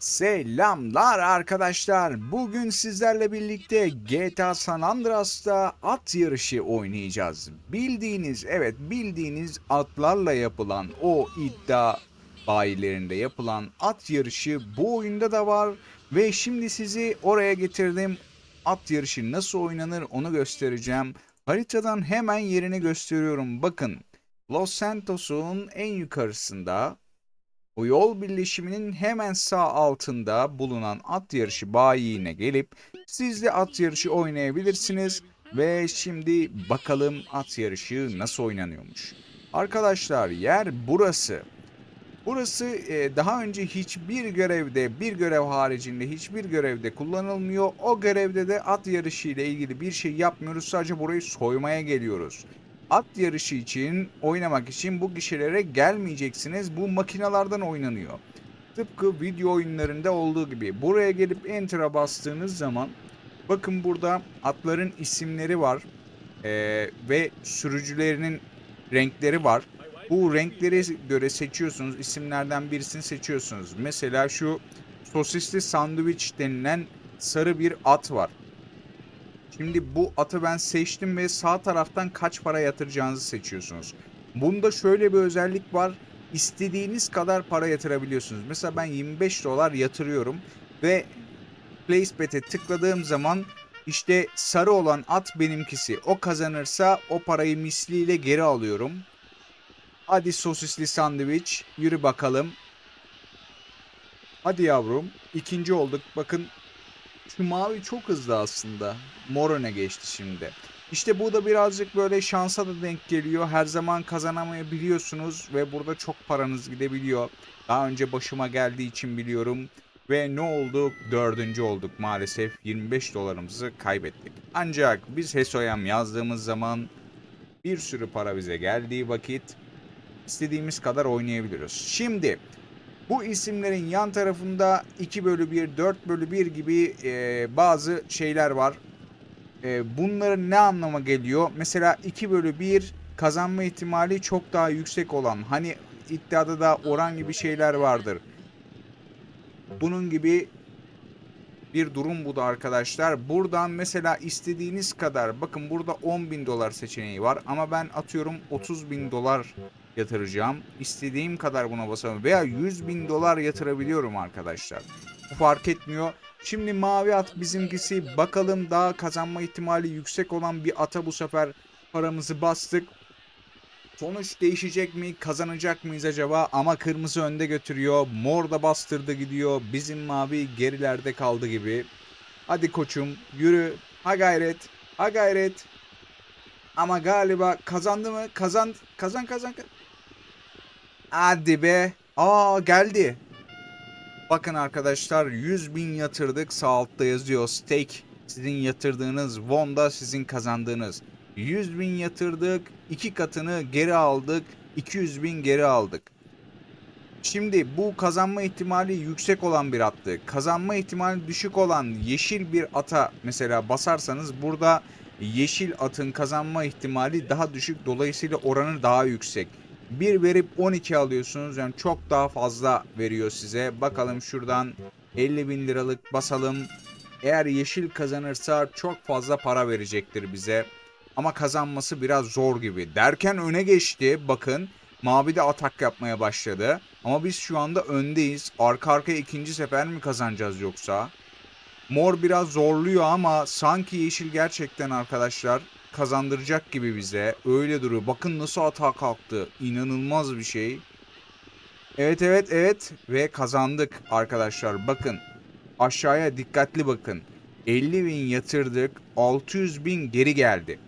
Selamlar arkadaşlar. Bugün sizlerle birlikte GTA San Andreas'ta at yarışı oynayacağız. Bildiğiniz, evet bildiğiniz atlarla yapılan o iddia bayilerinde yapılan at yarışı bu oyunda da var. Ve şimdi sizi oraya getirdim. At yarışı nasıl oynanır onu göstereceğim. Haritadan hemen yerini gösteriyorum. Bakın Los Santos'un en yukarısında bu yol birleşiminin hemen sağ altında bulunan at yarışı bayiine gelip siz de at yarışı oynayabilirsiniz. Ve şimdi bakalım at yarışı nasıl oynanıyormuş. Arkadaşlar yer burası. Burası e, daha önce hiçbir görevde, bir görev haricinde hiçbir görevde kullanılmıyor. O görevde de at yarışı ile ilgili bir şey yapmıyoruz. Sadece burayı soymaya geliyoruz. At yarışı için, oynamak için bu gişelere gelmeyeceksiniz. Bu makinalardan oynanıyor. Tıpkı video oyunlarında olduğu gibi. Buraya gelip Enter'a bastığınız zaman bakın burada atların isimleri var. Ee, ve sürücülerinin renkleri var. Bu renkleri göre seçiyorsunuz. İsimlerden birisini seçiyorsunuz. Mesela şu sosisli sandviç denilen sarı bir at var. Şimdi bu atı ben seçtim ve sağ taraftan kaç para yatıracağınızı seçiyorsunuz. Bunda şöyle bir özellik var. İstediğiniz kadar para yatırabiliyorsunuz. Mesela ben 25 dolar yatırıyorum ve Place Bet'e tıkladığım zaman işte sarı olan at benimkisi. O kazanırsa o parayı misliyle geri alıyorum. Hadi sosisli sandviç yürü bakalım. Hadi yavrum ikinci olduk. Bakın şu mavi çok hızlı aslında. Mor öne geçti şimdi. İşte bu da birazcık böyle şansa da denk geliyor. Her zaman kazanamayabiliyorsunuz ve burada çok paranız gidebiliyor. Daha önce başıma geldiği için biliyorum. Ve ne olduk? Dördüncü olduk maalesef. 25 dolarımızı kaybettik. Ancak biz Hesoyam yazdığımız zaman bir sürü para bize geldiği vakit istediğimiz kadar oynayabiliyoruz. Şimdi bu isimlerin yan tarafında 2 bölü 1, 4 bölü 1 gibi e, bazı şeyler var. E, bunların ne anlama geliyor? Mesela 2 bölü 1 kazanma ihtimali çok daha yüksek olan. Hani iddiada da oran gibi şeyler vardır. Bunun gibi bir durum bu da arkadaşlar. Buradan mesela istediğiniz kadar bakın burada 10 bin dolar seçeneği var ama ben atıyorum 30 bin dolar yatıracağım. İstediğim kadar buna basarım veya 100 bin dolar yatırabiliyorum arkadaşlar. Bu fark etmiyor. Şimdi mavi at bizimkisi bakalım daha kazanma ihtimali yüksek olan bir ata bu sefer paramızı bastık. Sonuç değişecek mi? Kazanacak mıyız acaba? Ama kırmızı önde götürüyor. Mor da bastırdı gidiyor. Bizim mavi gerilerde kaldı gibi. Hadi koçum yürü. Ha gayret. Ha gayret. Ama galiba kazandı mı? Kazan kazan kazan. kazan. Hadi be. Aa geldi. Bakın arkadaşlar 100 bin yatırdık. Sağ altta yazıyor stake. Sizin yatırdığınız won da sizin kazandığınız. 100 bin yatırdık. iki katını geri aldık. 200 bin geri aldık. Şimdi bu kazanma ihtimali yüksek olan bir attı. Kazanma ihtimali düşük olan yeşil bir ata mesela basarsanız burada yeşil atın kazanma ihtimali daha düşük. Dolayısıyla oranı daha yüksek. 1 verip 12 alıyorsunuz. Yani çok daha fazla veriyor size. Bakalım şuradan 50 bin liralık basalım. Eğer yeşil kazanırsa çok fazla para verecektir bize. Ama kazanması biraz zor gibi. Derken öne geçti. Bakın mavi de atak yapmaya başladı. Ama biz şu anda öndeyiz. Arka arkaya ikinci sefer mi kazanacağız yoksa? Mor biraz zorluyor ama sanki yeşil gerçekten arkadaşlar kazandıracak gibi bize. Öyle duruyor. Bakın nasıl atağa kalktı. İnanılmaz bir şey. Evet evet evet ve kazandık arkadaşlar. Bakın aşağıya dikkatli bakın. 50 bin yatırdık. 600 bin geri geldi.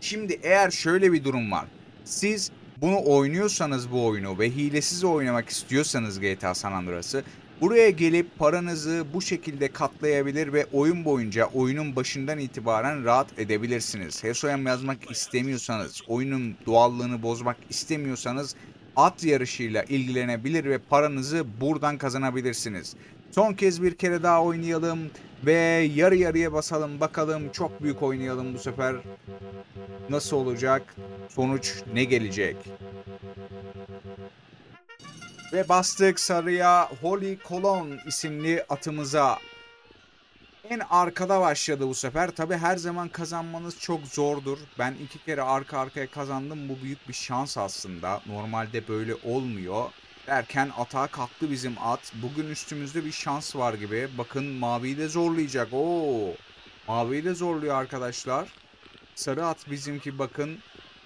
Şimdi eğer şöyle bir durum var. Siz bunu oynuyorsanız bu oyunu ve hilesiz oynamak istiyorsanız GTA San Andreas'ı buraya gelip paranızı bu şekilde katlayabilir ve oyun boyunca oyunun başından itibaren rahat edebilirsiniz. HESOYAM yazmak istemiyorsanız, oyunun doğallığını bozmak istemiyorsanız at yarışıyla ilgilenebilir ve paranızı buradan kazanabilirsiniz. Son kez bir kere daha oynayalım ve yarı yarıya basalım bakalım çok büyük oynayalım bu sefer. Nasıl olacak? Sonuç ne gelecek? Ve bastık sarıya Holy Colon isimli atımıza. En arkada başladı bu sefer. Tabi her zaman kazanmanız çok zordur. Ben iki kere arka arkaya kazandım. Bu büyük bir şans aslında. Normalde böyle olmuyor. Derken atağa kalktı bizim at. Bugün üstümüzde bir şans var gibi. Bakın maviyi de zorlayacak. Oo. Maviyi de zorluyor arkadaşlar. Sarı at bizimki bakın.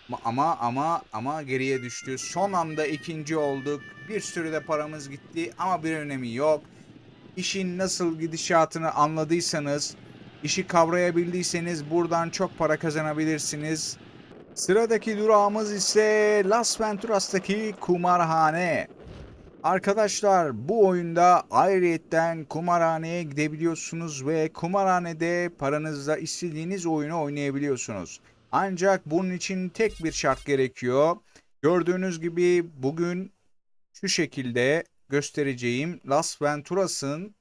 Ma- Ama ama ama geriye düştü. Son anda ikinci olduk. Bir sürü de paramız gitti ama bir önemi yok. İşin nasıl gidişatını anladıysanız, işi kavrayabildiyseniz buradan çok para kazanabilirsiniz. Sıradaki durağımız ise Las Venturas'taki kumarhane. Arkadaşlar bu oyunda ayrıyetten kumarhaneye gidebiliyorsunuz ve kumarhanede paranızla istediğiniz oyunu oynayabiliyorsunuz. Ancak bunun için tek bir şart gerekiyor. Gördüğünüz gibi bugün şu şekilde göstereceğim Las Venturas'ın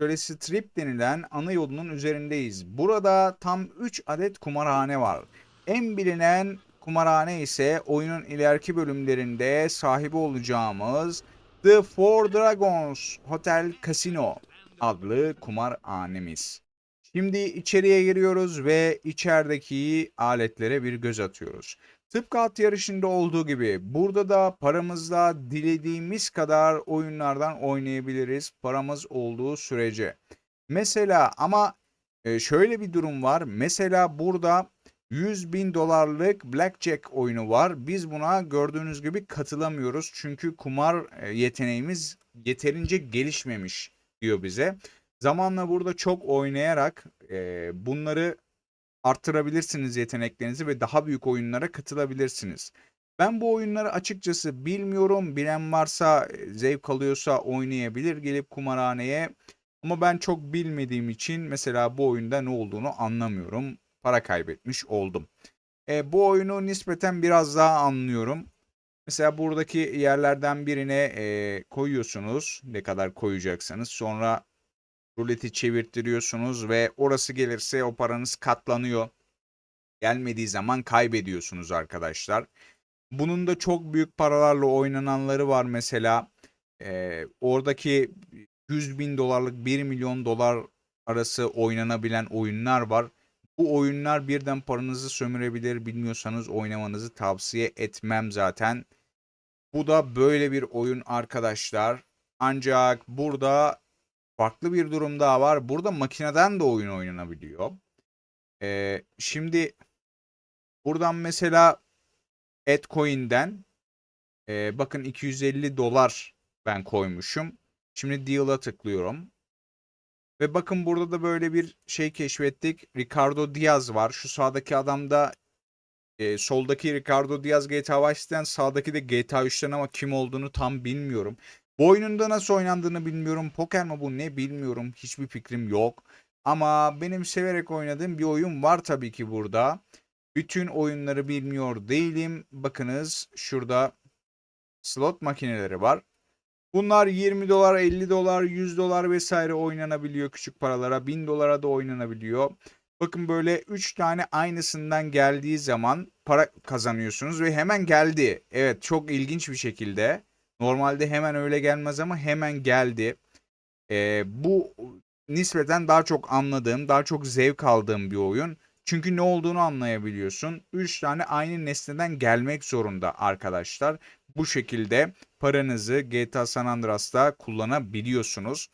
şöyle strip denilen ana yolunun üzerindeyiz. Burada tam 3 adet kumarhane var. En bilinen kumarhane ise oyunun ileriki bölümlerinde sahibi olacağımız The Four Dragons Hotel Casino adlı kumarhanemiz. Şimdi içeriye giriyoruz ve içerideki aletlere bir göz atıyoruz. Tıpkı at yarışında olduğu gibi burada da paramızla dilediğimiz kadar oyunlardan oynayabiliriz paramız olduğu sürece. Mesela ama e, şöyle bir durum var. Mesela burada 100 bin dolarlık blackjack oyunu var. Biz buna gördüğünüz gibi katılamıyoruz. Çünkü kumar e, yeteneğimiz yeterince gelişmemiş diyor bize. Zamanla burada çok oynayarak e, bunları arttırabilirsiniz yeteneklerinizi ve daha büyük oyunlara katılabilirsiniz. Ben bu oyunları açıkçası bilmiyorum. Bilen varsa e, zevk alıyorsa oynayabilir gelip kumarhaneye. Ama ben çok bilmediğim için mesela bu oyunda ne olduğunu anlamıyorum. Para kaybetmiş oldum. E, bu oyunu nispeten biraz daha anlıyorum. Mesela buradaki yerlerden birine e, koyuyorsunuz. Ne kadar koyacaksanız. Sonra ruleti çevirttiriyorsunuz ve orası gelirse o paranız katlanıyor. Gelmediği zaman kaybediyorsunuz arkadaşlar. Bunun da çok büyük paralarla oynananları var mesela. Ee, oradaki 100 bin dolarlık 1 milyon dolar arası oynanabilen oyunlar var. Bu oyunlar birden paranızı sömürebilir. Bilmiyorsanız oynamanızı tavsiye etmem zaten. Bu da böyle bir oyun arkadaşlar. Ancak burada farklı bir durum daha var. Burada makineden de oyun oynanabiliyor. Ee, şimdi buradan mesela Etcoin'den e, bakın 250 dolar ben koymuşum. Şimdi deal'a tıklıyorum. Ve bakın burada da böyle bir şey keşfettik. Ricardo Diaz var. Şu sağdaki adamda e, soldaki Ricardo Diaz GTA Vice'den sağdaki de GTA 3'ten ama kim olduğunu tam bilmiyorum. Bu oyununda nasıl oynandığını bilmiyorum. Poker mi bu ne bilmiyorum. Hiçbir fikrim yok. Ama benim severek oynadığım bir oyun var tabii ki burada. Bütün oyunları bilmiyor değilim. Bakınız şurada slot makineleri var. Bunlar 20 dolar, 50 dolar, 100 dolar vesaire oynanabiliyor küçük paralara. 1000 dolara da oynanabiliyor. Bakın böyle 3 tane aynısından geldiği zaman para kazanıyorsunuz ve hemen geldi. Evet çok ilginç bir şekilde. Normalde hemen öyle gelmez ama hemen geldi. Ee, bu nispeten daha çok anladığım, daha çok zevk aldığım bir oyun. Çünkü ne olduğunu anlayabiliyorsun. 3 tane aynı nesneden gelmek zorunda arkadaşlar. Bu şekilde paranızı GTA San Andreas'ta kullanabiliyorsunuz.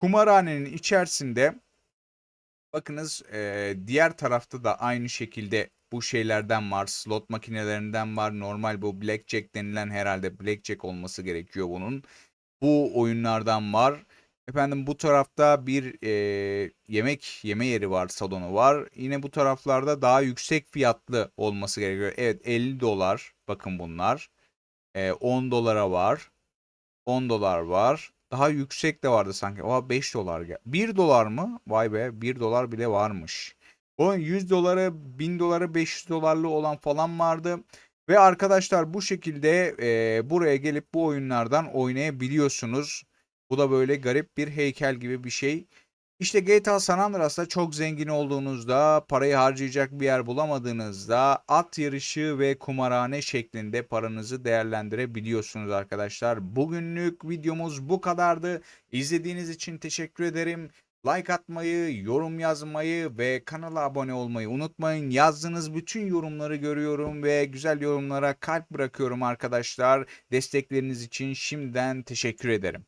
Kumarhanenin içerisinde bakınız e, diğer tarafta da aynı şekilde bu şeylerden var. Slot makinelerinden var. Normal bu blackjack denilen herhalde blackjack olması gerekiyor bunun. Bu oyunlardan var. Efendim bu tarafta bir e, yemek yeme yeri var, salonu var. Yine bu taraflarda daha yüksek fiyatlı olması gerekiyor. Evet 50 dolar. Bakın bunlar. E, 10 dolara var. 10 dolar var. Daha yüksek de vardı sanki. Oha 5 dolar. gel- 1 dolar mı? Vay be 1 dolar bile varmış. O 100 dolara 1000 dolara 500 dolarlı olan falan vardı. Ve arkadaşlar bu şekilde e, buraya gelip bu oyunlardan oynayabiliyorsunuz. Bu da böyle garip bir heykel gibi bir şey. İşte GTA San Andreas'ta çok zengin olduğunuzda, parayı harcayacak bir yer bulamadığınızda at yarışı ve kumarhane şeklinde paranızı değerlendirebiliyorsunuz arkadaşlar. Bugünlük videomuz bu kadardı. İzlediğiniz için teşekkür ederim. Like atmayı, yorum yazmayı ve kanala abone olmayı unutmayın. Yazdığınız bütün yorumları görüyorum ve güzel yorumlara kalp bırakıyorum arkadaşlar. Destekleriniz için şimdiden teşekkür ederim.